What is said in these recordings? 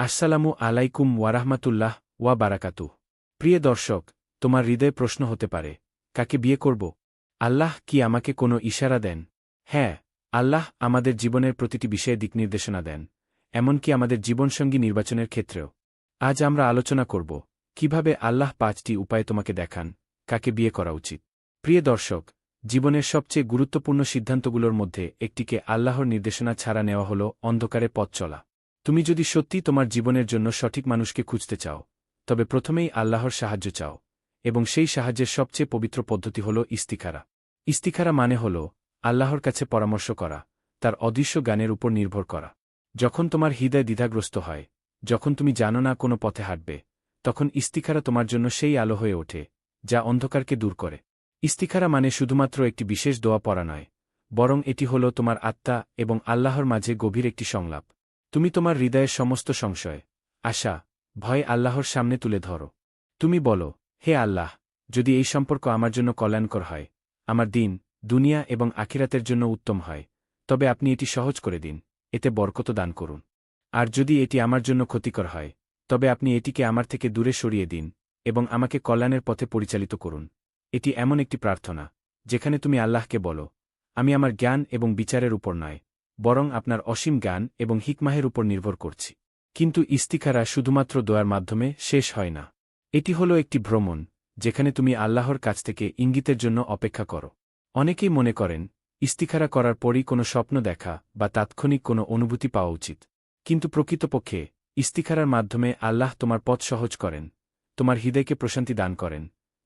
আসসালামু আলাইকুম ওয়ারাহমাতুল্লাহ ওয়া বারাকাতু। প্রিয় দর্শক, তোমার হৃদয়ে প্রশ্ন হতে পারে, কাকে বিয়ে করব? আল্লাহ কি আমাকে কোনো ইশারা দেন? হ্যাঁ আল্লাহ আমাদের জীবনের প্রতিটি বিষয়ে দিক নির্দেশনা দেন, এমনকি আমাদের জীবনসঙ্গী নির্বাচনের ক্ষেত্রেও। আজ আমরা আলোচনা করব, কীভাবে আল্লাহ পাঁচটি উপায় তোমাকে দেখান, কাকে বিয়ে করা উচিত। প্রিয় দর্শক, জীবনের সবচেয়ে গুরুত্বপূর্ণ সিদ্ধান্তগুলোর মধ্যে একটিকে আল্লাহর নির্দেশনা ছাড়া নেওয়া হল অন্ধকারে পথ চলা। তুমি যদি সত্যি তোমার জীবনের জন্য সঠিক মানুষকে খুঁজতে চাও, তবে প্রথমেই আল্লাহর সাহায্য চাও, এবং সেই সাহায্যের সবচেয়ে পবিত্র পদ্ধতি হল ইস্তিখারা। ইস্তিখারা মানে হল আল্লাহর কাছে পরামর্শ করা, তার অদৃশ্য গানের উপর নির্ভর করা। যখন তোমার হৃদয় দ্বিধাগ্রস্ত হয়, যখন তুমি জানো না কোনো পথে হাঁটবে, তখন ইস্তিখারা তোমার জন্য সেই আলো হয়ে ওঠে, যা অন্ধকারকে দূর করে। ইস্তিখারা মানে শুধুমাত্র একটি বিশেষ দোয়া পড়া নয়, বরং এটি হল তোমার আত্মা এবং আল্লাহর মাঝে গভীর একটি সংলাপ। তুমি তোমার হৃদয়ের সমস্ত সংশয়, আশা, ভয় আল্লাহর সামনে তুলে ধরো। তুমি বলো, হে আল্লাহ, যদি এই সম্পর্ক আমার জন্য কল্যাণকর হয়, আমার দিন, দুনিয়া এবং আখিরাতের জন্য উত্তম হয়, তবে আপনি এটি সহজ করে দিন, এতে বরকত দান করুন। আর যদি এটি আমার জন্য ক্ষতিকর হয়, তবে আপনি এটিকে আমার থেকে দূরে সরিয়ে দিন এবং আমাকে কল্যাণের পথে পরিচালিত করুন। এটি এমন একটি প্রার্থনা, যেখানে তুমি আল্লাহকে বলো, আমি আমার জ্ঞান এবং বিচারের উপর নয় বরং আপনার অসীম জ্ঞান এবং হিকমাহের উপর নির্ভর করছি। কিন্তু ইস্তিখারা শুধুমাত্র দোয়ার মাধ্যমে শেষ হয় না। এটি হল একটি ভ্রমণ, যেখানে তুমি আল্লাহর কাছ থেকে ইঙ্গিতের জন্য অপেক্ষা করো। অনেকেই মনে করেন, ইস্তিখারা করার পরই কোনো স্বপ্ন দেখা বা তাৎক্ষণিক কোনো অনুভূতি পাওয়া উচিত। কিন্তু প্রকৃতপক্ষে, ইস্তিখারার মাধ্যমে আল্লাহ তোমার পথ সহজ করেন, তোমার হৃদয়কে প্রশান্তি দান করেন,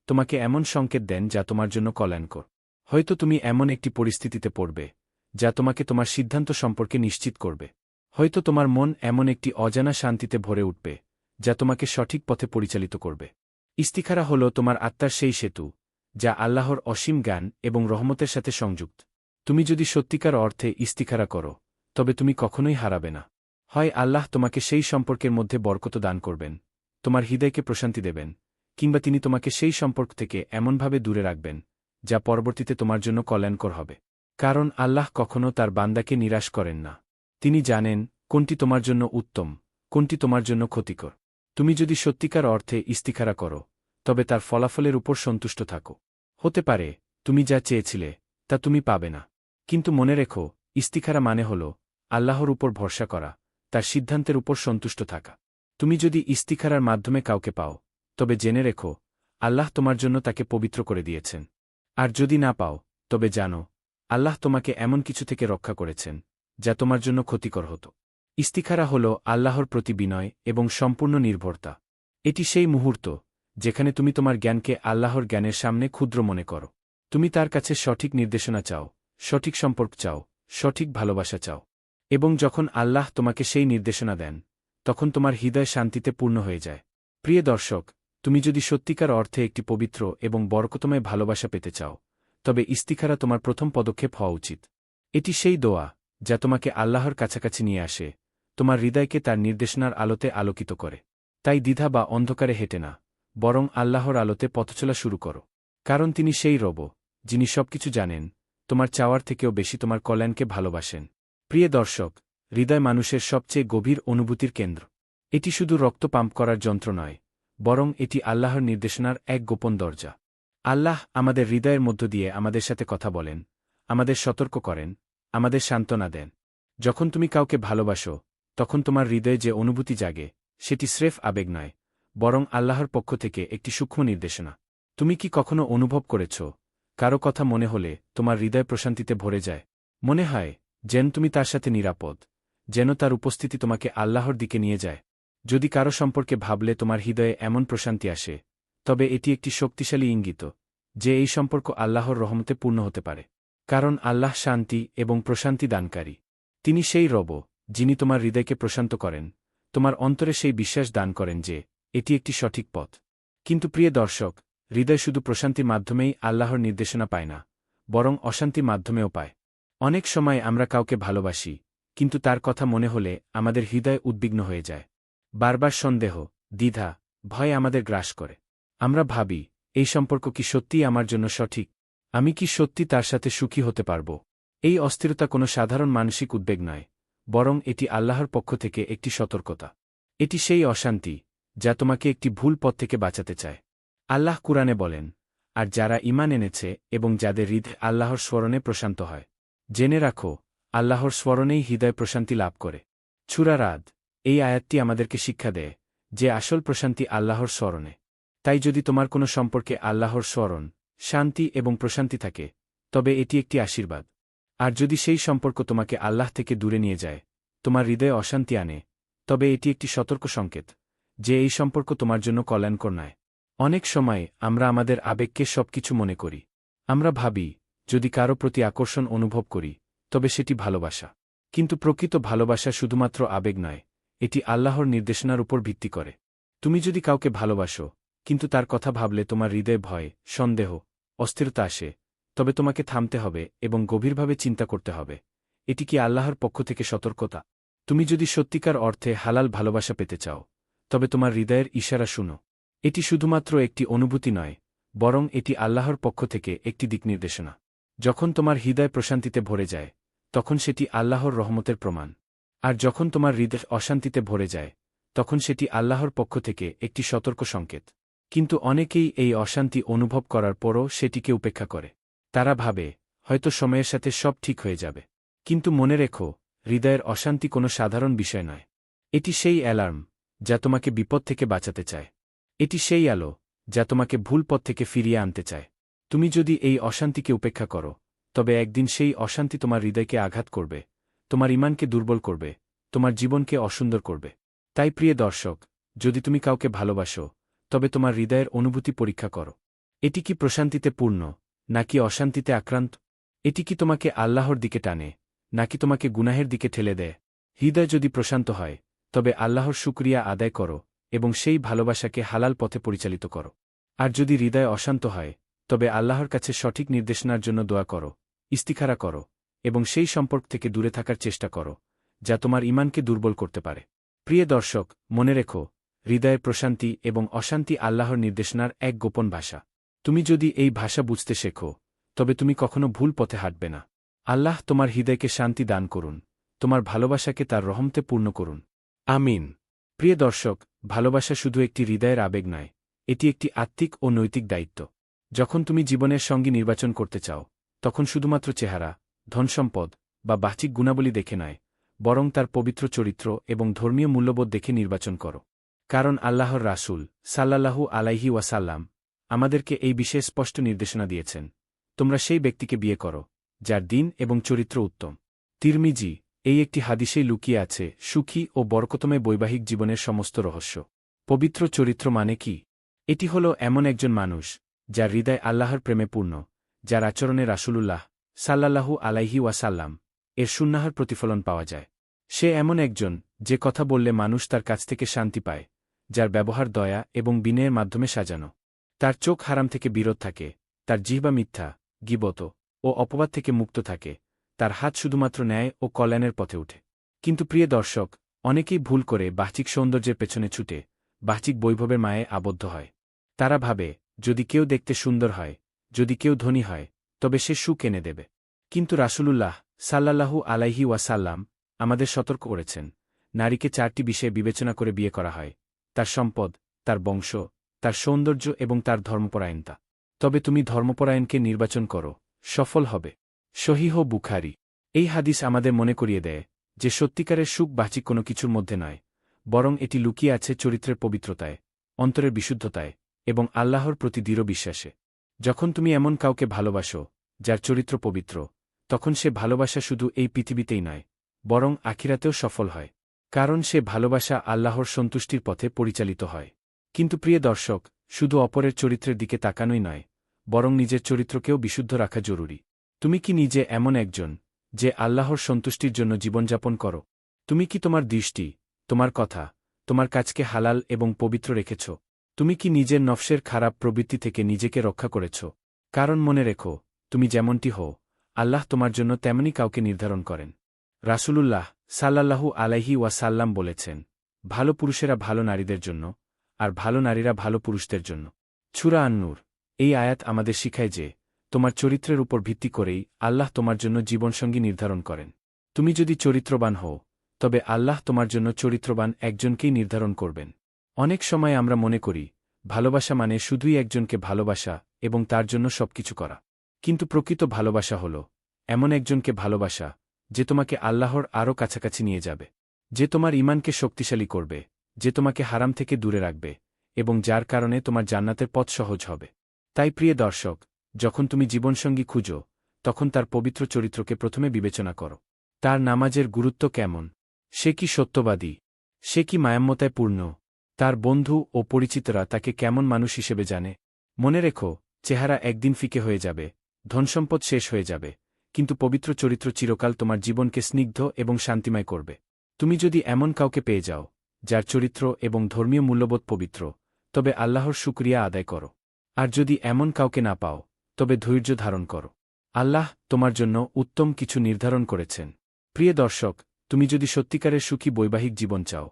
তোমাকে এমন সংকেত দেন যা তোমার জন্য কল্যাণকর। হয়তো তুমি এমন একটি পরিস্থিতিতে পড়বে যা তোমাকে তোমার সিদ্ধান্ত সম্পর্কে নিশ্চিত করবে। হয়তো তোমার মন এমন একটি অজানা শান্তিতে ভরে উঠবে, যা তোমাকে সঠিক পথে পরিচালিত করবে। ইস্তিখারা হল তোমার আত্মার সেই সেতু, যা আল্লাহর অসীম জ্ঞান এবং রহমতের সাথে সংযুক্ত। তুমি যদি সত্যিকার অর্থে ইস্তিখারা করো, তবে তুমি কখনোই হারাবে না। হয় আল্লাহ তোমাকে সেই সম্পর্কের মধ্যে বরকত দান করবেন, তোমার হৃদয়কে প্রশান্তি দেবেন, কিংবা তিনি তোমাকে সেই সম্পর্ক থেকে এমনভাবে দূরে রাখবেন, যা পরবর্তীতে তোমার জন্য কল্যাণকর হবে। কারণ আল্লাহ কখনও তার বান্দাকে নিরাশ করেন না। তিনি জানেন, কোনটি তোমার জন্য উত্তম, কোনটি তোমার জন্য ক্ষতিকর। তুমি যদি সত্যিকার অর্থে ইস্তিখারা করো, তবে তার ফলাফলের উপর সন্তুষ্ট থাকো। হতে পারে, তুমি যা চেয়েছিলে, তা তুমি পাবে না। কিন্তু মনে রেখো, ইস্তিখারা মানে হল, আল্লাহর উপর ভরসা করা, তার সিদ্ধান্তের উপর সন্তুষ্ট থাকা। তুমি যদি ইস্তিখারার মাধ্যমে কাউকে পাও, তবে জেনে রেখো, আল্লাহ তোমার জন্য তাকে পবিত্র করে দিয়েছেন। আর যদি না পাও, তবে জানো আল্লাহ তোমাকে এমন কিছু থেকে রক্ষা করেছেন, যা তোমার জন্য ক্ষতিকর হতো। ইস্তিখারা হল আল্লাহর প্রতি বিনয় এবং সম্পূর্ণ নির্ভরতা। এটি সেই মুহূর্ত, যেখানে তুমি তোমার জ্ঞানকে আল্লাহর জ্ঞানের সামনে ক্ষুদ্র মনে করো। তুমি তার কাছে সঠিক নির্দেশনা চাও, সঠিক সম্পর্ক চাও, সঠিক ভালোবাসা চাও। এবং যখন আল্লাহ তোমাকে সেই নির্দেশনা দেন, তখন তোমার হৃদয় শান্তিতে পূর্ণ হয়ে যায়। প্রিয় দর্শক, তুমি যদি সত্যিকার অর্থে একটি পবিত্র এবং বরকতময় ভালোবাসা পেতে চাও তবে ইস্তিখারা তোমার প্রথম পদক্ষেপ হওয়া উচিত। এটি সেই দোয়া, যা তোমাকে আল্লাহর কাছাকাছি নিয়ে আসে, তোমার হৃদয়কে তার নির্দেশনার আলোতে আলোকিত করে। তাই দ্বিধা বা অন্ধকারে হেঁটে না, বরং আল্লাহর আলোতে পথচলা শুরু করো। কারণ তিনি সেই রব, যিনি সবকিছু জানেন, তোমার চাওয়ার থেকেও বেশি তোমার কল্যাণকে ভালোবাসেন। প্রিয় দর্শক, হৃদয় মানুষের সবচেয়ে গভীর অনুভূতির কেন্দ্র। এটি শুধু রক্ত পাম্প করার যন্ত্র নয়, বরং এটি আল্লাহর নির্দেশনার এক গোপন দরজা। আল্লাহ আমাদের হৃদয়ের মধ্য দিয়ে আমাদের সাথে কথা বলেন, আমাদের সতর্ক করেন, আমাদের সান্ত্বনা দেন। যখন তুমি কাউকে ভালোবাসো, তখন তোমার হৃদয়ে যে অনুভূতি জাগে, সেটি স্রেফ আবেগ নয়, বরং আল্লাহর পক্ষ থেকে একটি সূক্ষ্ম নির্দেশনা। তুমি কি কখনো অনুভব করেছ, কারও কথা মনে হলে তোমার হৃদয় প্রশান্তিতে ভরে যায়? মনে হয়, যেন তুমি তার সাথে নিরাপদ, যেন তার উপস্থিতি তোমাকে আল্লাহর দিকে নিয়ে যায়। যদি কারও সম্পর্কে ভাবলে তোমার হৃদয়ে এমন প্রশান্তি আসে তবে এটি একটি শক্তিশালী ইঙ্গিত, যে এই সম্পর্ক আল্লাহর রহমতে পূর্ণ হতে পারে, কারণ আল্লাহ শান্তি এবং প্রশান্তি দানকারী। তিনি সেই রব, যিনি তোমার হৃদয়কে প্রশান্ত করেন, তোমার অন্তরে সেই বিশ্বাস দান করেন যে, এটি একটি সঠিক পথ। কিন্তু প্রিয় দর্শক, হৃদয় শুধু প্রশান্তির মাধ্যমেই আল্লাহর নির্দেশনা পায় না, বরং অশান্তির মাধ্যমেও পায়। অনেক সময় আমরা কাউকে ভালোবাসি, কিন্তু তার কথা মনে হলে আমাদের হৃদয় উদ্বিগ্ন হয়ে যায়। বারবার সন্দেহ, দ্বিধা, ভয় আমাদের গ্রাস করে। আমরা ভাবি, এই সম্পর্ক কি সত্যিই আমার জন্য সঠিক? আমি কি সত্যি তার সাথে সুখী হতে পারব? এই অস্থিরতা কোনো সাধারণ মানসিক উদ্বেগ নয়, বরং এটি আল্লাহর পক্ষ থেকে একটি সতর্কতা। এটি সেই অশান্তি, যা তোমাকে একটি ভুল পথ থেকে বাঁচাতে চায়। আল্লাহ কুরআনে বলেন, আর যারা ইমান এনেছে এবং যাদের হৃদ আল্লাহর স্মরণে প্রশান্ত হয়, জেনে রাখো, আল্লাহর স্মরণেই হৃদয় প্রশান্তি লাভ করে। ছুরারাদ এই আয়াতটি আমাদেরকে শিক্ষা দেয় যে আসল প্রশান্তি আল্লাহর স্মরণে। তাই যদি তোমার কোনো সম্পর্কে আল্লাহর স্মরণ, শান্তি এবং প্রশান্তি থাকে, তবে এটি একটি আশীর্বাদ। আর যদি সেই সম্পর্ক তোমাকে আল্লাহ থেকে দূরে নিয়ে যায়, তোমার হৃদয়ে অশান্তি আনে, তবে এটি একটি সতর্ক সংকেত যে এই সম্পর্ক তোমার জন্য কল্যাণকর নয়। অনেক সময় আমরা আমাদের আবেগকে সবকিছু মনে করি। আমরা ভাবি, যদি কারও প্রতি আকর্ষণ অনুভব করি, তবে সেটি ভালোবাসা। কিন্তু প্রকৃত ভালোবাসা শুধুমাত্র আবেগ নয়, এটি আল্লাহর নির্দেশনার উপর ভিত্তি করে। তুমি যদি কাউকে ভালোবাসো কিন্তু তার কথা ভাবলে তোমার হৃদয়ে ভয়, সন্দেহ, অস্থিরতা আসে, তবে তোমাকে থামতে হবে এবং গভীরভাবে চিন্তা করতে হবে। এটি কি আল্লাহর পক্ষ থেকে সতর্কতা? তুমি যদি সত্যিকার অর্থে হালাল ভালোবাসা পেতে চাও, তবে তোমার হৃদয়ের ইশারা শুনো। এটি শুধুমাত্র একটি অনুভূতি নয়, বরং এটি আল্লাহর পক্ষ থেকে একটি দিক নির্দেশনা। যখন তোমার হৃদয় প্রশান্তিতে ভরে যায়, তখন সেটি আল্লাহর রহমতের প্রমাণ। আর যখন তোমার হৃদয় অশান্তিতে ভরে যায়, তখন সেটি আল্লাহর পক্ষ থেকে একটি সতর্ক সংকেত। কিন্তু অনেকেই এই অশান্তি অনুভব করার পরও সেটিকে উপেক্ষা করে। তারা ভাবে, হয়তো সময়ের সাথে সব ঠিক হয়ে যাবে। কিন্তু মনে রেখো, হৃদয়ের অশান্তি কোনো সাধারণ বিষয় নয়। এটি সেই অ্যালার্ম, যা তোমাকে বিপদ থেকে বাঁচাতে চায়। এটি সেই আলো, যা তোমাকে ভুল পথ থেকে ফিরিয়ে আনতে চায়। তুমি যদি এই অশান্তিকে উপেক্ষা করো, তবে একদিন সেই অশান্তি তোমার হৃদয়কে আঘাত করবে, তোমার ইমানকে দুর্বল করবে, তোমার জীবনকে অসুন্দর করবে। তাই প্রিয় দর্শক, যদি তুমি কাউকে ভালোবাসো তবে তোমার হৃদয়ের অনুভূতি পরীক্ষা করো। এটি কি প্রশান্তিতে পূর্ণ, নাকি অশান্তিতে আক্রান্ত? এটি কি তোমাকে আল্লাহর দিকে টানে, নাকি তোমাকে গুনাহের দিকে ঠেলে দেয়? হৃদয় যদি প্রশান্ত হয়, তবে আল্লাহর শুক্রিয়া আদায় করো এবং সেই ভালোবাসাকে হালাল পথে পরিচালিত করো। আর যদি হৃদয় অশান্ত হয়, তবে আল্লাহর কাছে সঠিক নির্দেশনার জন্য দোয়া করো, ইস্তিখারা করো এবং সেই সম্পর্ক থেকে দূরে থাকার চেষ্টা করো, যা তোমার ইমানকে দুর্বল করতে পারে। প্রিয় দর্শক, মনে রেখো হৃদয়ের প্রশান্তি এবং অশান্তি আল্লাহর নির্দেশনার এক গোপন ভাষা। তুমি যদি এই ভাষা বুঝতে শেখো, তবে তুমি কখনো ভুল পথে হাঁটবে না। আল্লাহ তোমার হৃদয়কে শান্তি দান করুন, তোমার ভালোবাসাকে তার রহমতে পূর্ণ করুন। আমিন। প্রিয় দর্শক, ভালোবাসা শুধু একটি হৃদয়ের আবেগ নয়, এটি একটি আত্মিক ও নৈতিক দায়িত্ব। যখন তুমি জীবনের সঙ্গে নির্বাচন করতে চাও, তখন শুধুমাত্র চেহারা, ধনসম্পদ বা বাহ্যিক গুণাবলী দেখে নয়, বরং তার পবিত্র চরিত্র এবং ধর্মীয় মূল্যবোধ দেখে নির্বাচন করো। কারণ আল্লাহর রাসুল সাল্লাল্লাহু আলাইহি ওয়াসাল্লাম আমাদেরকে এই বিষয়ে স্পষ্ট নির্দেশনা দিয়েছেন, তোমরা সেই ব্যক্তিকে বিয়ে করো, যার দিন এবং চরিত্র উত্তম। তিরমিজি, এই একটি হাদিসেই লুকিয়ে আছে সুখী ও বরকতমে বৈবাহিক জীবনের সমস্ত রহস্য। পবিত্র চরিত্র মানে কি? এটি হল এমন একজন মানুষ, যার হৃদয় আল্লাহর প্রেমে পূর্ণ, যার আচরণে রাসুলুল্লাহ সাল্লাহু আলাইহি ওয়াসাল্লাম এর সুন্নাহার প্রতিফলন পাওয়া যায়। সে এমন একজন যে কথা বললে মানুষ তার কাছ থেকে শান্তি পায় যার ব্যবহার দয়া এবং বিনয়ের মাধ্যমে সাজানো। তার চোখ হারাম থেকে বিরোধ থাকে, তার জিহ্বা মিথ্যা, গিবত ও অপবাদ থেকে মুক্ত থাকে, তার হাত শুধুমাত্র ন্যায় ও কল্যাণের পথে উঠে। কিন্তু প্রিয় দর্শক, অনেকেই ভুল করে বাহ্যিক সৌন্দর্যের পেছনে ছুটে বাহ্যিক বৈভবের মায়ে আবদ্ধ হয়। তারা ভাবে, যদি কেউ দেখতে সুন্দর হয়, যদি কেউ ধনী হয়, তবে সে সুখ এনে দেবে। কিন্তু রাসূলুল্লাহ সাল্লাল্লাহু আলাইহি ওয়াসাল্লাম আমাদের সতর্ক করেছেন, নারীকে চারটি বিষয়ে বিবেচনা করে বিয়ে করা হয়। তার সম্পদ, তার বংশ, তার সৌন্দর্য এবং তার ধর্মপরায়ণতা। তবে তুমি ধর্মপরায়ণকে নির্বাচন করো, সফল হবে। সহিহ বুখারি। এই হাদিস আমাদের মনে করিয়ে দেয় যে সত্যিকারের সুখ বাহ্যিক কোনো কিছুর মধ্যে নয়, বরং এটি লুকিয়ে আছে চরিত্রের পবিত্রতায়, অন্তরের বিশুদ্ধতায় এবং আল্লাহর প্রতি দৃঢ় বিশ্বাসে। যখন তুমি এমন কাউকে ভালোবাসো, যার চরিত্র পবিত্র, তখন সে ভালোবাসা শুধু এই পৃথিবীতেই নয়, বরং আখিরাতেও সফল হয়। কারণ সে ভালোবাসা আল্লাহর সন্তুষ্টির পথে পরিচালিত হয়। কিন্তু প্রিয় দর্শক, শুধু অপরের চরিত্রের দিকে তাকানোই নয়, বরং নিজের চরিত্রকেও বিশুদ্ধ রাখা জরুরি। তুমি কি নিজে এমন একজন, যে আল্লাহর সন্তুষ্টির জন্য জীবনযাপন করো? তুমি কি তোমার দৃষ্টি, তোমার কথা, তোমার কাজকে হালাল এবং পবিত্র রেখেছ? তুমি কি নিজের নফসের খারাপ প্রবৃত্তি থেকে নিজেকে রক্ষা করেছ? কারণ মনে রেখো, তুমি যেমনটি হও, আল্লাহ তোমার জন্য তেমনই কাউকে নির্ধারণ করেন। রাসূলুল্লাহ সাল্লাল্লাহু আলাইহি ওয়াসাল্লাম বলেছেন, ভালো পুরুষেরা ভালো নারীদের জন্য, আর ভালো নারীরা ভালো পুরুষদের জন্য। ছুরা আন্নুর, এই আয়াত আমাদের শিখায় যে, তোমার চরিত্রের উপর ভিত্তি করেই আল্লাহ তোমার জন্য জীবনসঙ্গী নির্ধারণ করেন। তুমি যদি চরিত্রবান হও, তবে আল্লাহ তোমার জন্য চরিত্রবান একজনকেই নির্ধারণ করবেন। অনেক সময় আমরা মনে করি, ভালোবাসা মানে শুধুই একজনকে ভালোবাসা এবং তার জন্য সবকিছু করা। কিন্তু প্রকৃত ভালোবাসা হল, এমন একজনকে ভালোবাসা যে তোমাকে আল্লাহর আরও কাছাকাছি নিয়ে যাবে, যে তোমার ইমানকে শক্তিশালী করবে, যে তোমাকে হারাম থেকে দূরে রাখবে এবং যার কারণে তোমার জান্নাতের পথ সহজ হবে। তাই প্রিয় দর্শক, যখন তুমি জীবনসঙ্গী খুঁজো, তখন তার পবিত্র চরিত্রকে প্রথমে বিবেচনা করো। তার নামাজের গুরুত্ব কেমন? সে কি সত্যবাদী? সে কি মায়াম্মতায় পূর্ণ? তার বন্ধু ও পরিচিতরা তাকে কেমন মানুষ হিসেবে জানে? মনে রেখো, চেহারা একদিন ফিকে হয়ে যাবে, ধনসম্পদ শেষ হয়ে যাবে। কিন্তু পবিত্র চরিত্র চিরকাল তোমার জীবনকে স্নিগ্ধ এবং শান্তিময় করবে। তুমি যদি এমন কাউকে পেয়ে যাও, যার চরিত্র এবং ধর্মীয় মূল্যবোধ পবিত্র, তবে আল্লাহর শুক্রিয়া আদায় করো। আর যদি এমন কাউকে না পাও, তবে ধৈর্য ধারণ করো। আল্লাহ তোমার জন্য উত্তম কিছু নির্ধারণ করেছেন। প্রিয় দর্শক, তুমি যদি সত্যিকারের সুখী বৈবাহিক জীবন চাও,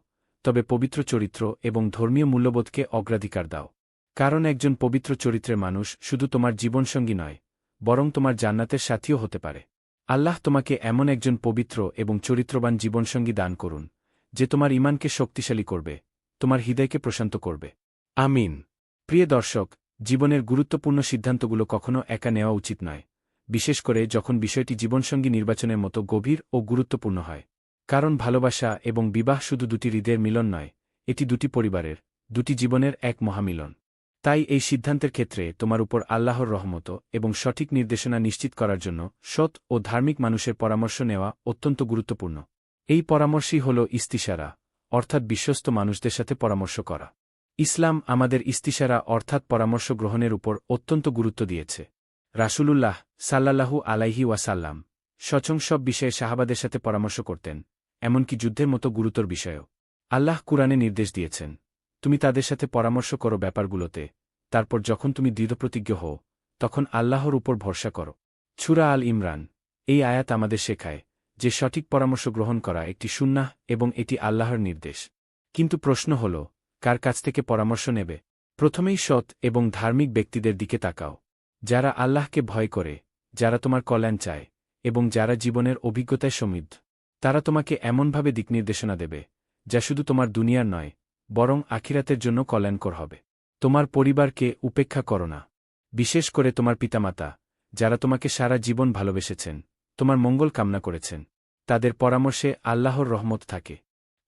তবে পবিত্র চরিত্র এবং ধর্মীয় মূল্যবোধকে অগ্রাধিকার দাও। কারণ একজন পবিত্র চরিত্রের মানুষ শুধু তোমার জীবনসঙ্গী নয় বরং তোমার জান্নাতের সাথীও হতে পারে। আল্লাহ তোমাকে এমন একজন পবিত্র এবং চরিত্রবান জীবনসঙ্গী দান করুন, যে তোমার ইমানকে শক্তিশালী করবে, তোমার হৃদয়কে প্রশান্ত করবে। আমিন। প্রিয় দর্শক, জীবনের গুরুত্বপূর্ণ সিদ্ধান্তগুলো কখনও একা নেওয়া উচিত নয়, বিশেষ করে যখন বিষয়টি জীবনসঙ্গী নির্বাচনের মতো গভীর ও গুরুত্বপূর্ণ হয়। কারণ ভালোবাসা এবং বিবাহ শুধু দুটি হৃদয়ের মিলন নয়, এটি দুটি পরিবারের, দুটি জীবনের এক মহামিলন। তাই এই সিদ্ধান্তের ক্ষেত্রে তোমার উপর আল্লাহর রহমত এবং সঠিক নির্দেশনা নিশ্চিত করার জন্য সৎ ও ধার্মিক মানুষের পরামর্শ নেওয়া অত্যন্ত গুরুত্বপূর্ণ। এই পরামর্শই হল ইস্তিসারা অর্থাৎ বিশ্বস্ত মানুষদের সাথে পরামর্শ করা। ইসলাম আমাদের ইস্তিসারা অর্থাৎ পরামর্শ গ্রহণের উপর অত্যন্ত গুরুত্ব দিয়েছে। রাসূলুল্লাহ সাল্লাল্লাহু আলাইহি ওয়াসাল্লাম সচং সব বিষয়ে সাহাবাদের সাথে পরামর্শ করতেন, এমনকি যুদ্ধের মতো গুরুতর বিষয়ও। আল্লাহ কুরআনে নির্দেশ দিয়েছেন তুমি তাদের সাথে পরামর্শ করো ব্যাপারগুলোতে। তারপর যখন তুমি দৃঢ়প্রতিজ্ঞ হও, তখন আল্লাহর উপর ভরসা করো। ছুরা আল ইমরান, এই আয়াত আমাদের শেখায় যে সঠিক পরামর্শ গ্রহণ করা একটি সুন্নাহ এবং এটি আল্লাহর নির্দেশ। কিন্তু প্রশ্ন হল, কার কাছ থেকে পরামর্শ নেবে? প্রথমেই সৎ এবং ধার্মিক ব্যক্তিদের দিকে তাকাও। যারা আল্লাহকে ভয় করে, যারা তোমার কল্যাণ চায় এবং যারা জীবনের অভিজ্ঞতায় সমৃদ্ধ। তারা তোমাকে এমনভাবে দিকনির্দেশনা দেবে, যা শুধু তোমার দুনিয়ার নয় বরং আখিরাতের জন্য কল্যাণকর হবে। তোমার পরিবারকে উপেক্ষা করো না। বিশেষ করে তোমার পিতামাতা, যারা তোমাকে সারা জীবন ভালোবেসেছেন, তোমার মঙ্গল কামনা করেছেন। তাদের পরামর্শে আল্লাহর রহমত থাকে।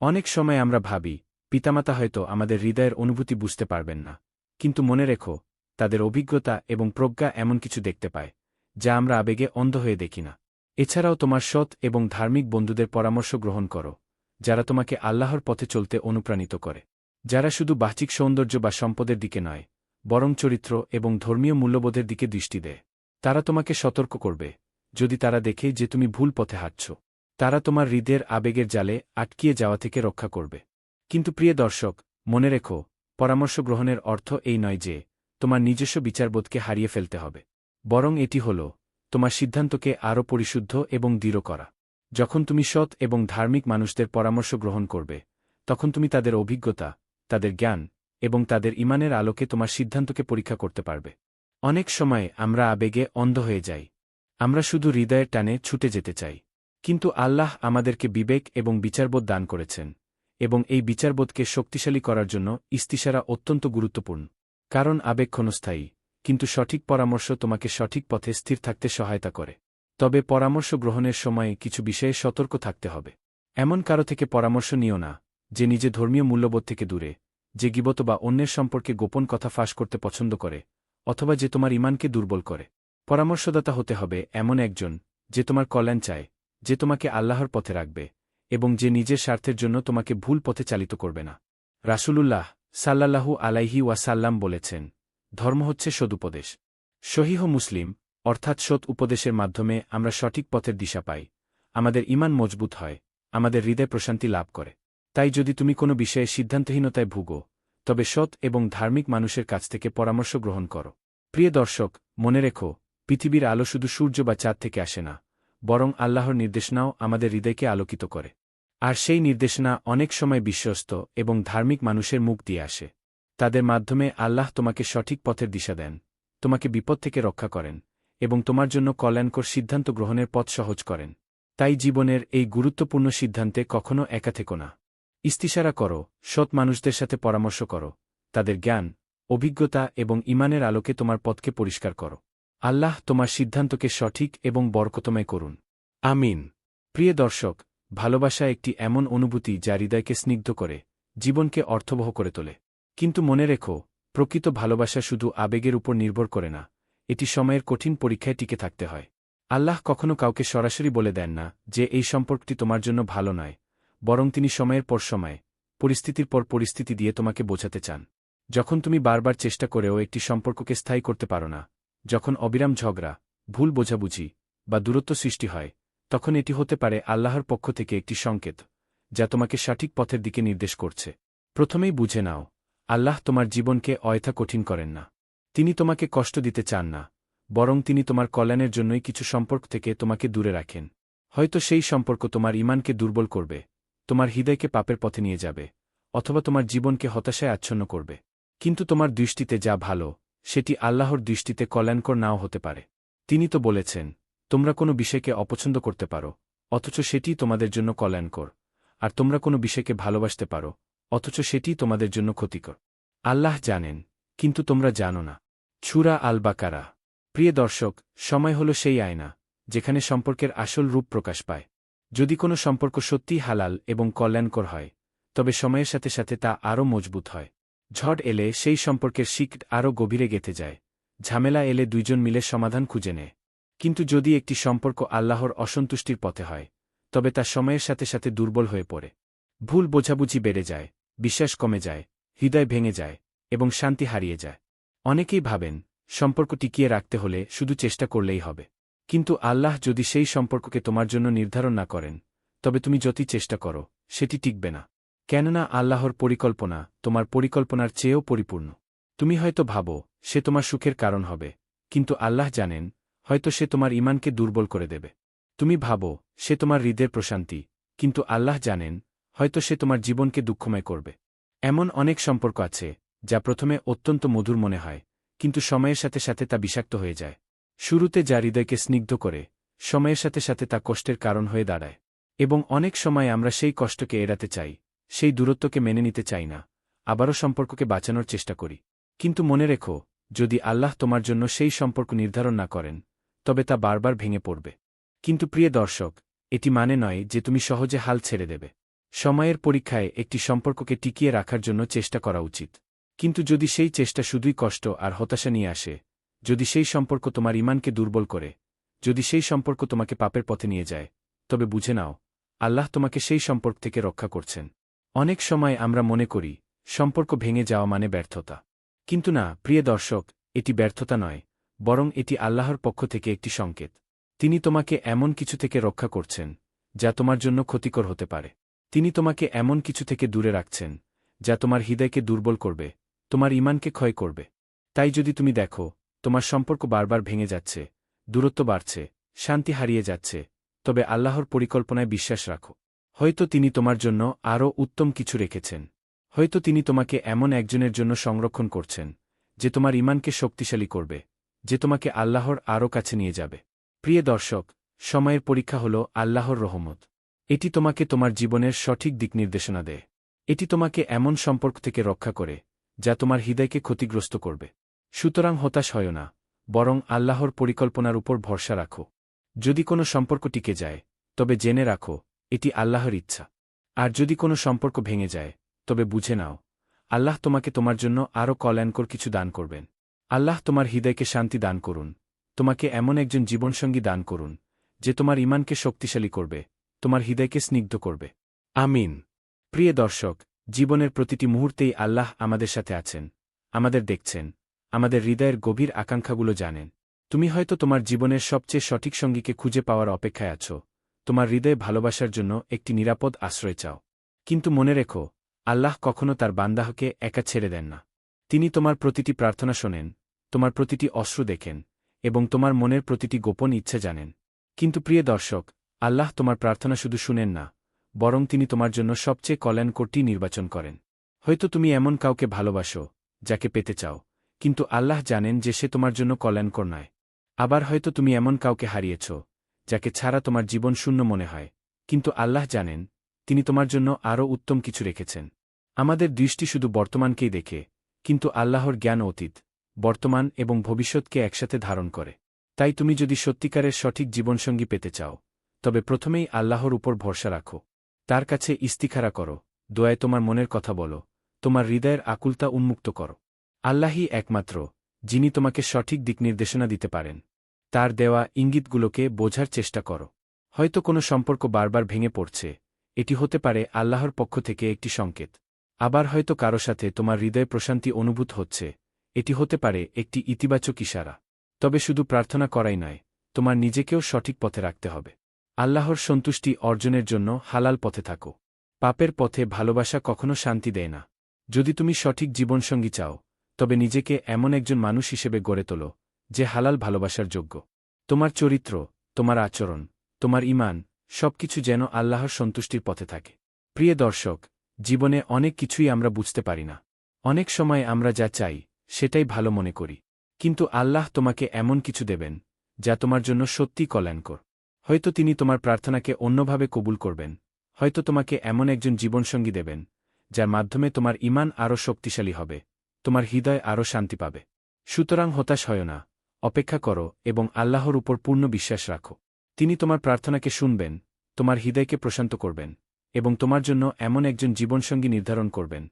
অনেক সময় আমরা ভাবি, পিতামাতা হয়তো আমাদের হৃদয়ের অনুভূতি বুঝতে পারবেন না। কিন্তু মনে রেখো, তাদের অভিজ্ঞতা এবং প্রজ্ঞা এমন কিছু দেখতে পায়, যা আমরা আবেগে অন্ধ হয়ে দেখি না। এছাড়াও তোমার সৎ এবং ধার্মিক বন্ধুদের পরামর্শ গ্রহণ করো। যারা তোমাকে আল্লাহর পথে চলতে অনুপ্রাণিত করে। যারা শুধু বাহ্যিক সৌন্দর্য বা সম্পদের দিকে নয়, বরং চরিত্র এবং ধর্মীয় মূল্যবোধের দিকে দৃষ্টি দেয়। তারা তোমাকে সতর্ক করবে, যদি তারা দেখে যে তুমি ভুল পথে হাঁটছ। তারা তোমার হৃদের আবেগের জালে আটকিয়ে যাওয়া থেকে রক্ষা করবে। কিন্তু প্রিয় দর্শক, মনে রেখো, পরামর্শ গ্রহণের অর্থ এই নয় যে, তোমার নিজস্ব বিচারবোধকে হারিয়ে ফেলতে হবে। বরং এটি হল, তোমার সিদ্ধান্তকে আরও পরিশুদ্ধ এবং দৃঢ় করা। যখন তুমি সৎ এবং ধার্মিক মানুষদের পরামর্শ গ্রহণ করবে, তখন তুমি তাদের অভিজ্ঞতা, তাদের জ্ঞান এবং তাদের ইমানের আলোকে তোমার সিদ্ধান্তকে পরীক্ষা করতে পারবে। অনেক সময় আমরা আবেগে অন্ধ হয়ে যাই। আমরা শুধু হৃদয়ের টানে ছুটে যেতে চাই। কিন্তু আল্লাহ আমাদেরকে বিবেক এবং বিচারবোধ দান করেছেন এবং এই বিচারবোধকে শক্তিশালী করার জন্য ইস্তিসারা অত্যন্ত গুরুত্বপূর্ণ। কারণ আবেগ ক্ষণস্থায়ী, কিন্তু সঠিক পরামর্শ তোমাকে সঠিক পথে স্থির থাকতে সহায়তা করে। তবে পরামর্শ গ্রহণের সময়ে কিছু বিষয়ে সতর্ক থাকতে হবে। এমন কারও থেকে পরামর্শ নিও না, যে নিজে ধর্মীয় মূল্যবোধ থেকে দূরে, যে গিবত বা অন্যের সম্পর্কে গোপন কথা ফাঁস করতে পছন্দ করে, অথবা যে তোমার ইমানকে দুর্বল করে। পরামর্শদাতা হতে হবে এমন একজন, যে তোমার কল্যাণ চায়, যে তোমাকে আল্লাহর পথে রাখবে, এবং যে নিজের স্বার্থের জন্য তোমাকে ভুল পথে চালিত করবে না। রাসূলুল্লাহ সাল্লাল্লাহু আলাইহি ওয়াসাল্লাম বলেছেন, ধর্ম হচ্ছে সদুপদেশ। সহিহ মুসলিম অর্থাৎ সৎ উপদেশের মাধ্যমে আমরা সঠিক পথের দিশা পাই। আমাদের ইমান মজবুত হয়, আমাদের হৃদয় প্রশান্তি লাভ করে। তাই যদি তুমি কোনো বিষয়ে সিদ্ধান্তহীনতায় ভুগো, তবে সৎ এবং ধার্মিক মানুষের কাছ থেকে পরামর্শ গ্রহণ করো। প্রিয় দর্শক, মনে রেখো, পৃথিবীর আলো শুধু সূর্য বা চাঁদ থেকে আসে না, বরং আল্লাহর নির্দেশনাও আমাদের হৃদয়কে আলোকিত করে। আর সেই নির্দেশনা অনেক সময় বিশ্বস্ত এবং ধার্মিক মানুষের মুখ দিয়ে আসে। তাদের মাধ্যমে আল্লাহ তোমাকে সঠিক পথের দিশা দেন, তোমাকে বিপদ থেকে রক্ষা করেন এবং তোমার জন্য কল্যাণকর সিদ্ধান্ত গ্রহণের পথ সহজ করেন। তাই জীবনের এই গুরুত্বপূর্ণ সিদ্ধান্তে কখনো একা থেকো না। ইস্তিসারা করো, সৎ মানুষদের সাথে পরামর্শ করো, তাদের জ্ঞান, অভিজ্ঞতা এবং ইমানের আলোকে তোমার পথকে পরিষ্কার করো। আল্লাহ তোমার সিদ্ধান্তকে সঠিক এবং বরকতময় করুন। আমিন। প্রিয় দর্শক, ভালোবাসা একটি এমন অনুভূতি যা হৃদয়কে স্নিগ্ধ করে, জীবনকে অর্থবহ করে তোলে। কিন্তু মনে রেখো, প্রকৃত ভালোবাসা শুধু আবেগের উপর নির্ভর করে না এটি সময়ের কঠিন পরীক্ষায় টিকে থাকতে হয়। আল্লাহ কখনো কাউকে সরাসরি বলে দেন না যে এই সম্পর্কটি তোমার জন্য ভালো নয়, বরং তিনি সময়ের পর সময়, পরিস্থিতির পর পরিস্থিতি দিয়ে তোমাকে বোঝাতে চান। যখন তুমি বারবার চেষ্টা করেও একটি সম্পর্ককে স্থায়ী করতে পারো না, যখন অবিরাম ঝগড়া, ভুল বোঝাবুঝি বা দূরত্ব সৃষ্টি হয়, তখন এটি হতে পারে আল্লাহর পক্ষ থেকে একটি সংকেত, যা তোমাকে সঠিক পথের দিকে নির্দেশ করছে। প্রথমেই বুঝে নাও, আল্লাহ তোমার জীবনকে অয়থা কঠিন করেন না। তিনি তোমাকে কষ্ট দিতে চান না, বরং তিনি তোমার কল্যাণের জন্যই কিছু সম্পর্ক থেকে তোমাকে দূরে রাখেন। হয়তো সেই সম্পর্ক তোমার ইমানকে দুর্বল করবে, তোমার হৃদয়কে পাপের পথে নিয়ে যাবে, অথবা তোমার জীবনকে হতাশায় আচ্ছন্ন করবে। কিন্তু তোমার দৃষ্টিতে যা ভালো, সেটি আল্লাহর দৃষ্টিতে কল্যাণকর নাও হতে পারে। তিনি তো বলেছেন, তোমরা কোনো বিষয়কে অপছন্দ করতে পারো, অথচ সেটি তোমাদের জন্য কল্যাণকর, আর তোমরা কোনো বিষয়কে ভালোবাসতে পারো, অথচ সেটি তোমাদের জন্য ক্ষতিকর। আল্লাহ জানেন, কিন্তু তোমরা জানো না। ছুরা আল বাকারা প্রিয় দর্শক, সময় হল সেই আয়না, যেখানে সম্পর্কের আসল রূপ প্রকাশ পায়। যদি কোনো সম্পর্ক সত্যিই হালাল এবং কল্যাণকর হয়, তবে সময়ের সাথে সাথে তা আরও মজবুত হয়। ঝড় এলে সেই সম্পর্কের শিক আরও গভীরে গেঁথে যায়, ঝামেলা এলে দুইজন মিলে সমাধান খুঁজে নেয়। কিন্তু যদি একটি সম্পর্ক আল্লাহর অসন্তুষ্টির পথে হয়, তবে তা সময়ের সাথে সাথে দুর্বল হয়ে পড়ে। ভুল বোঝাবুঝি বেড়ে যায়, বিশ্বাস কমে যায়, হৃদয় ভেঙে যায় এবং শান্তি হারিয়ে যায়। অনেকেই ভাবেন, সম্পর্ক টিকিয়ে রাখতে হলে শুধু চেষ্টা করলেই হবে। কিন্তু আল্লাহ যদি সেই সম্পর্ককে তোমার জন্য নির্ধারণ না করেন, তবে তুমি যতই চেষ্টা করো, সেটি টিকবে না। কেননা আল্লাহর পরিকল্পনা তোমার পরিকল্পনার চেয়েও পরিপূর্ণ। তুমি হয়তো ভাবো, সে তোমার সুখের কারণ হবে, কিন্তু আল্লাহ জানেন, হয়তো সে তোমার ইমানকে দুর্বল করে দেবে। তুমি ভাবো, সে তোমার হৃদের প্রশান্তি, কিন্তু আল্লাহ জানেন, হয়তো সে তোমার জীবনকে দুঃখময় করবে। এমন অনেক সম্পর্ক আছে যা প্রথমে অত্যন্ত মধুর মনে হয়, কিন্তু সময়ের সাথে সাথে তা বিষাক্ত হয়ে যায়। শুরুতে যা হৃদয়কে স্নিগ্ধ করে, সময়ের সাথে সাথে তা কষ্টের কারণ হয়ে দাঁড়ায়। এবং অনেক সময় আমরা সেই কষ্টকে এড়াতে চাই, সেই দূরত্বকে মেনে নিতে চাই না, আবারও সম্পর্ককে বাঁচানোর চেষ্টা করি। কিন্তু মনে রেখো, যদি আল্লাহ তোমার জন্য সেই সম্পর্ক নির্ধারণ না করেন, তবে তা বারবার ভেঙে পড়বে। কিন্তু প্রিয় দর্শক, এটি মানে নয় যে তুমি সহজে হাল ছেড়ে দেবে। সময়ের পরীক্ষায় একটি সম্পর্ককে টিকিয়ে রাখার জন্য চেষ্টা করা উচিত। কিন্তু যদি সেই চেষ্টা শুধুই কষ্ট আর হতাশা নিয়ে আসে, যদি সেই সম্পর্ক তোমার ইমানকে দুর্বল করে, যদি সেই সম্পর্ক তোমাকে পাপের পথে নিয়ে যায়, তবে বুঝে নাও, আল্লাহ তোমাকে সেই সম্পর্ক থেকে রক্ষা করছেন। অনেক সময় আমরা মনে করি, সম্পর্ক ভেঙে যাওয়া মানে ব্যর্থতা। কিন্তু না, প্রিয় দর্শক, এটি ব্যর্থতা নয়, বরং এটি আল্লাহর পক্ষ থেকে একটি সংকেত। তিনি তোমাকে এমন কিছু থেকে রক্ষা করছেন, যা তোমার জন্য ক্ষতিকর হতে পারে। তিনি তোমাকে এমন কিছু থেকে দূরে রাখছেন, যা তোমার হৃদয়কে দুর্বল করবে তোমার ইমানকে ক্ষয় করবে। তাই যদি তুমি দেখো, তোমার সম্পর্ক বারবার ভেঙে যাচ্ছে, দূরত্ব বাড়ছে, শান্তি হারিয়ে যাচ্ছে, তবে আল্লাহর পরিকল্পনায় বিশ্বাস রাখো। হয়তো তিনি তোমার জন্য আরও উত্তম কিছু রেখেছেন। হয়তো তিনি তোমাকে এমন একজনের জন্য সংরক্ষণ করছেন, যে তোমার ইমানকে শক্তিশালী করবে, যে তোমাকে আল্লাহর আরও কাছে নিয়ে যাবে। প্রিয় দর্শক, সময়ের পরীক্ষা হল আল্লাহর রহমত। এটি তোমাকে তোমার জীবনের সঠিক দিক নির্দেশনা দেয়। এটি তোমাকে এমন সম্পর্ক থেকে রক্ষা করে যা তোমার হৃদয়কে ক্ষতিগ্রস্ত করবে। সুতরাং হতাশ হয় না, বরং আল্লাহর পরিকল্পনার উপর ভরসা রাখো। যদি কোনো সম্পর্ক টিকে যায়, তবে জেনে রাখো, এটি আল্লাহর ইচ্ছা। আর যদি কোনো সম্পর্ক ভেঙে যায়, তবে বুঝে নাও, আল্লাহ তোমাকে তোমার জন্য আরও কল্যাণকর কিছু দান করবেন। আল্লাহ তোমার হৃদয়কে শান্তি দান করুন, তোমাকে এমন একজন জীবনসঙ্গী দান করুন, যে তোমার ইমানকে শক্তিশালী করবে, তোমার হৃদয়কে স্নিগ্ধ করবে। আমিন। প্রিয় দর্শক জীবনের প্রতিটি মুহূর্তেই আল্লাহ আমাদের সাথে আছেন, আমাদের দেখছেন, আমাদের হৃদয়ের গভীর আকাঙ্ক্ষাগুলো জানেন। তুমি হয়তো তোমার জীবনের সবচেয়ে সঠিক সঙ্গীকে খুঁজে পাওয়ার অপেক্ষায় আছো, তোমার হৃদয়ে ভালোবাসার জন্য একটি নিরাপদ আশ্রয় চাও। কিন্তু মনে রেখো, আল্লাহ কখনো তার বান্দাহকে একা ছেড়ে দেন না। তিনি তোমার প্রতিটি প্রার্থনা শোনেন, তোমার প্রতিটি অশ্রু দেখেন এবং তোমার মনের প্রতিটি গোপন ইচ্ছে জানেন। কিন্তু প্রিয় দর্শক, আল্লাহ তোমার প্রার্থনা শুধু শুনেন না বরং তিনি তোমার জন্য সবচেয়ে কল্যাণকরটি নির্বাচন করেন। হয়তো তুমি এমন কাউকে ভালোবাসো, যাকে পেতে চাও, কিন্তু আল্লাহ জানেন যে সে তোমার জন্য কল্যাণকর নয়। আবার হয়তো তুমি এমন কাউকে হারিয়েছ, যাকে ছাড়া তোমার জীবন শূন্য মনে হয়, কিন্তু আল্লাহ জানেন, তিনি তোমার জন্য আরও উত্তম কিছু রেখেছেন। আমাদের দৃষ্টি শুধু বর্তমানকেই দেখে, কিন্তু আল্লাহর জ্ঞান অতীত, বর্তমান এবং ভবিষ্যৎকে একসাথে ধারণ করে। তাই তুমি যদি সত্যিকারের সঠিক জীবনসঙ্গী পেতে চাও, তবে প্রথমেই আল্লাহর উপর ভরসা রাখো। তার কাছে ইস্তিখারা করো, দোয়ায় তোমার মনের কথা বলো, তোমার হৃদয়ের আকুলতা উন্মুক্ত করো। আল্লাহই একমাত্র, যিনি তোমাকে সঠিক দিক নির্দেশনা দিতে পারেন। তার দেওয়া ইঙ্গিতগুলোকে বোঝার চেষ্টা করো। হয়তো কোনো সম্পর্ক বারবার ভেঙে পড়ছে, এটি হতে পারে আল্লাহর পক্ষ থেকে একটি সংকেত। আবার হয়তো কারও সাথে তোমার হৃদয় প্রশান্তি অনুভূত হচ্ছে, এটি হতে পারে একটি ইতিবাচক ইশারা। তবে শুধু প্রার্থনা করাই নয়, তোমার নিজেকেও সঠিক পথে রাখতে হবে। আল্লাহর সন্তুষ্টি অর্জনের জন্য হালাল পথে থাকো। পাপের পথে ভালোবাসা কখনো শান্তি দেয় না। যদি তুমি সঠিক জীবনসঙ্গী চাও, তবে নিজেকে এমন একজন মানুষ হিসেবে গড়ে তোলো, যে হালাল ভালোবাসার যোগ্য। তোমার চরিত্র, তোমার আচরণ, তোমার ইমান সবকিছু যেন আল্লাহর সন্তুষ্টির পথে থাকে। প্রিয় দর্শক, জীবনে অনেক কিছুই আমরা বুঝতে পারি না। অনেক সময় আমরা যা চাই, সেটাই ভালো মনে করি। কিন্তু আল্লাহ তোমাকে এমন কিছু দেবেন, যা তোমার জন্য সত্যি কল্যাণকর। হয়তো তিনি তোমার প্রার্থনাকে অন্যভাবে কবুল করবেন, হয়তো তোমাকে এমন একজন জীবনসঙ্গী দেবেন, যার মাধ্যমে তোমার ইমান আরও শক্তিশালী হবে, তোমার হৃদয় আরও শান্তি পাবে। সুতরাং হতাশ হয় না, অপেক্ষা করো এবং আল্লাহর উপর পূর্ণ বিশ্বাস রাখো। তিনি তোমার প্রার্থনাকে শুনবেন, তোমার হৃদয়কে প্রশান্ত করবেন এবং তোমার জন্য এমন একজন জীবনসঙ্গী নির্ধারণ করবেন,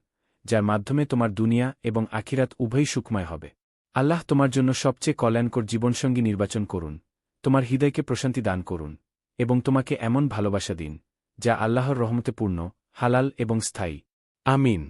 যার মাধ্যমে তোমার দুনিয়া এবং আখিরাত উভয়ই সুখময় হবে। আল্লাহ তোমার জন্য সবচেয়ে কল্যাণকর জীবনসঙ্গী নির্বাচন করুন। তোমার হৃদয়কে প্রশান্তি দান করুন এবং তোমাকে এমন ভালোবাসা দিন, যা আল্লাহর রহমতে পূর্ণ, হালাল এবং স্থায়ী। আমিন।